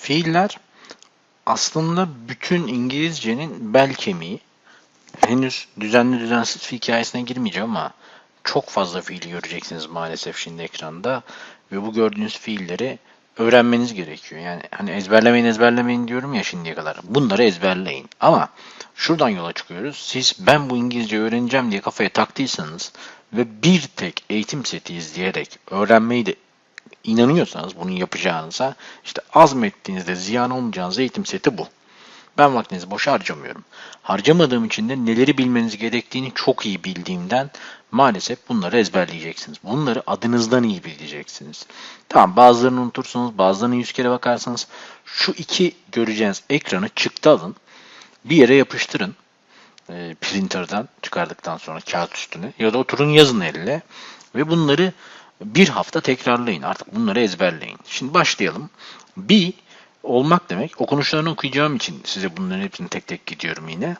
Fiiller aslında bütün İngilizcenin bel kemiği. Henüz düzenli düzensiz fiil hikayesine girmeyeceğim ama çok fazla fiil göreceksiniz maalesef şimdi ekranda. Ve bu gördüğünüz fiilleri öğrenmeniz gerekiyor. Yani hani ezberlemeyin ezberlemeyin diyorum ya şimdiye kadar. Bunları ezberleyin. Ama şuradan yola çıkıyoruz. Siz ben bu İngilizce öğreneceğim diye kafaya taktıysanız ve bir tek eğitim seti izleyerek öğrenmeyi de inanıyorsanız bunu yapacağınıza işte azmettiğinizde ziyan olmayacağınız eğitim seti bu. Ben vaktinizi boş harcamıyorum. Harcamadığım için de neleri bilmeniz gerektiğini çok iyi bildiğimden maalesef bunları ezberleyeceksiniz. Bunları adınızdan iyi bileceksiniz. Tamam bazılarını unutursunuz, bazılarını yüz kere bakarsanız şu iki göreceğiniz ekranı çıktı alın. Bir yere yapıştırın. E, printer'dan çıkardıktan sonra kağıt üstüne ya da oturun yazın elle ve bunları bir hafta tekrarlayın. Artık bunları ezberleyin. Şimdi başlayalım. Be olmak demek. Okunuşlarını okuyacağım için size bunların hepsini tek tek gidiyorum yine.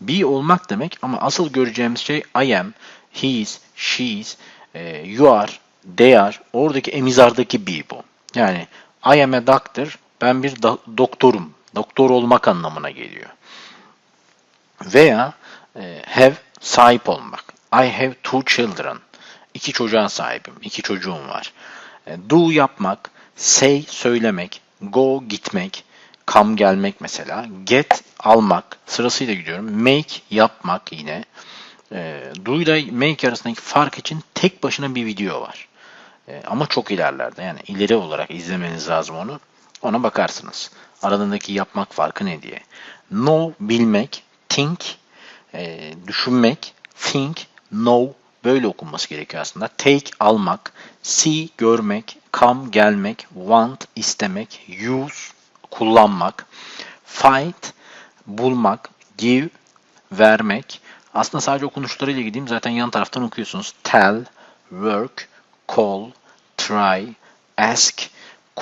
Be olmak demek ama asıl göreceğimiz şey I am, he is, she is, e, you are, they are. Oradaki emizardaki be bu. Yani I am a doctor. Ben bir doktorum. Doktor olmak anlamına geliyor. Veya e, have sahip olmak. I have two children. İki çocuğa sahibim. iki çocuğum var. E, do yapmak, say söylemek, go gitmek, come gelmek mesela, get almak sırasıyla gidiyorum. Make yapmak yine. E, do ile make arasındaki fark için tek başına bir video var. E, ama çok ilerlerde yani ileri olarak izlemeniz lazım onu. Ona bakarsınız. Aralarındaki yapmak farkı ne diye. Know bilmek, think düşünmek, think, know böyle okunması gerekiyor aslında. Take almak, see görmek, come gelmek, want istemek, use kullanmak, find bulmak, give vermek. Aslında sadece okunuşlarıyla gideyim zaten yan taraftan okuyorsunuz. Tell, work, call, try, ask.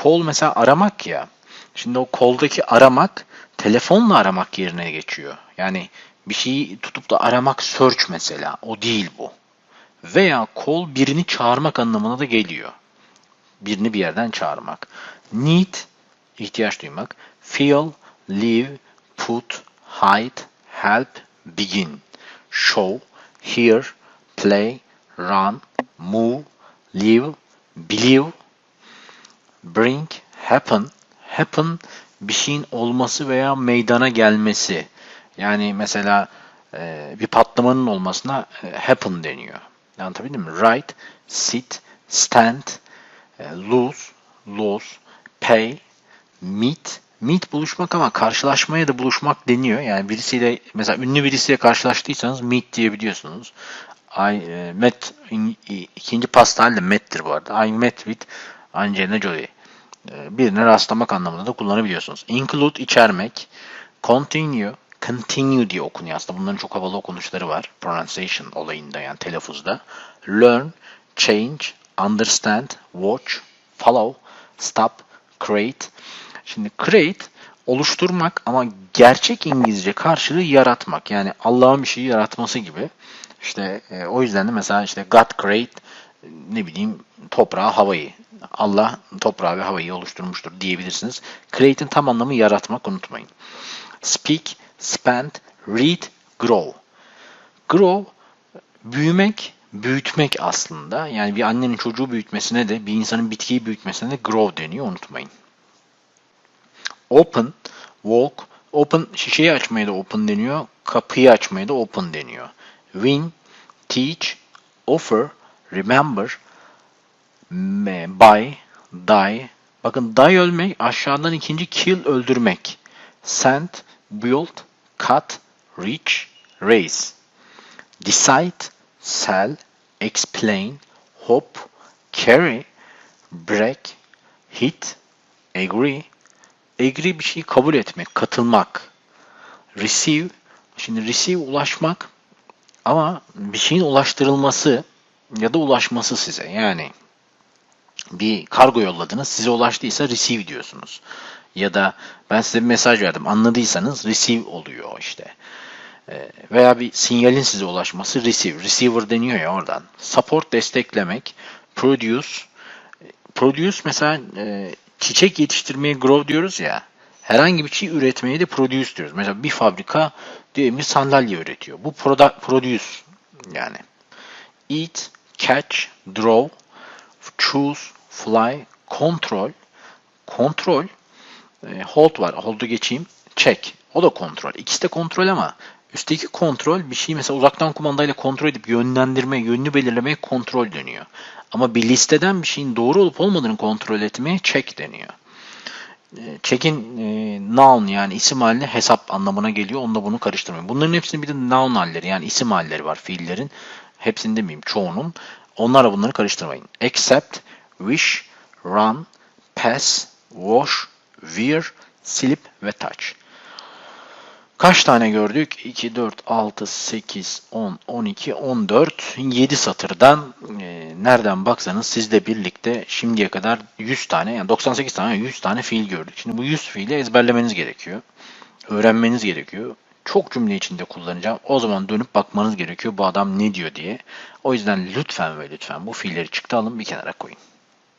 Call mesela aramak ya. Şimdi o call'daki aramak telefonla aramak yerine geçiyor. Yani bir şeyi tutup da aramak search mesela. O değil bu. Veya call birini çağırmak anlamına da geliyor. Birini bir yerden çağırmak. Need ihtiyaç duymak. Feel, live, put, hide, help, begin. Show, hear, play, run, move, live, believe, bring, happen. Happen bir şeyin olması veya meydana gelmesi. Yani mesela e, bir patlamanın olmasına e, happen deniyor. Anlatabildim mi? Write, sit, stand, e, lose, lose, pay, meet. Meet buluşmak ama karşılaşmaya da buluşmak deniyor. Yani birisiyle mesela ünlü birisiyle karşılaştıysanız meet diyebiliyorsunuz. I e, met in, ikinci pasta halde met'tir bu arada. I met with Angelina Jolie. E, birine rastlamak anlamında da kullanabiliyorsunuz. Include içermek, continue, continue diye okunuyor aslında. Bunların çok havalı okunuşları var. Pronunciation olayında yani telaffuzda. Learn, change, understand, watch, follow, stop, create. Şimdi create oluşturmak ama gerçek İngilizce karşılığı yaratmak. Yani Allah'ın bir şeyi yaratması gibi. İşte e, o yüzden de mesela işte God create ne bileyim toprağı, havayı. Allah toprağı ve havayı oluşturmuştur diyebilirsiniz. Create'in tam anlamı yaratmak unutmayın. Speak, spend, read, grow. Grow büyümek, büyütmek aslında. Yani bir annenin çocuğu büyütmesine de bir insanın bitkiyi büyütmesine de grow deniyor unutmayın. Open, walk, open şişeyi açmaya da open deniyor. Kapıyı açmaya da open deniyor. Win, teach, offer, remember, buy, die. Bakın die ölmek aşağıdan ikinci kill öldürmek. Send, build, cut, reach, raise. Decide, sell, explain, hope, carry, break, hit, agree. Agree bir şeyi kabul etmek, katılmak. Receive, şimdi receive ulaşmak ama bir şeyin ulaştırılması ya da ulaşması size. Yani bir kargo yolladınız, size ulaştıysa receive diyorsunuz. Ya da ben size bir mesaj verdim, anladıysanız receive oluyor işte. Ee, veya bir sinyalin size ulaşması receive. Receiver deniyor ya oradan. Support desteklemek, produce. Produce mesela e, çiçek yetiştirmeye grow diyoruz ya. Herhangi bir şey üretmeye de produce diyoruz. Mesela bir fabrika diyelim ki sandalye üretiyor. Bu proda, produce yani. Eat, catch, draw, choose, fly, control. Kontrol, e, hold var. Hold'u geçeyim. Check. O da kontrol. İkisi de kontrol ama üstteki kontrol bir şeyi mesela uzaktan kumandayla kontrol edip yönlendirme, yönünü belirlemeye kontrol deniyor. Ama bir listeden bir şeyin doğru olup olmadığını kontrol etmeye check deniyor. E, Check'in e, noun yani isim haline hesap anlamına geliyor. Onunla bunu karıştırmayın. Bunların hepsinin bir de noun halleri yani isim halleri var fiillerin. Hepsini demeyeyim çoğunun. Onlarla bunları karıştırmayın. Accept, wish, run, pass, wash, wear, slip ve touch. Kaç tane gördük? 2, 4, 6, 8, 10, 12, 14, 7 satırdan e, nereden baksanız sizle birlikte şimdiye kadar 100 tane yani 98 tane 100 tane fiil gördük. Şimdi bu 100 fiili ezberlemeniz gerekiyor. Öğrenmeniz gerekiyor. Çok cümle içinde kullanacağım. O zaman dönüp bakmanız gerekiyor bu adam ne diyor diye. O yüzden lütfen ve lütfen bu fiilleri çıktı alın bir kenara koyun.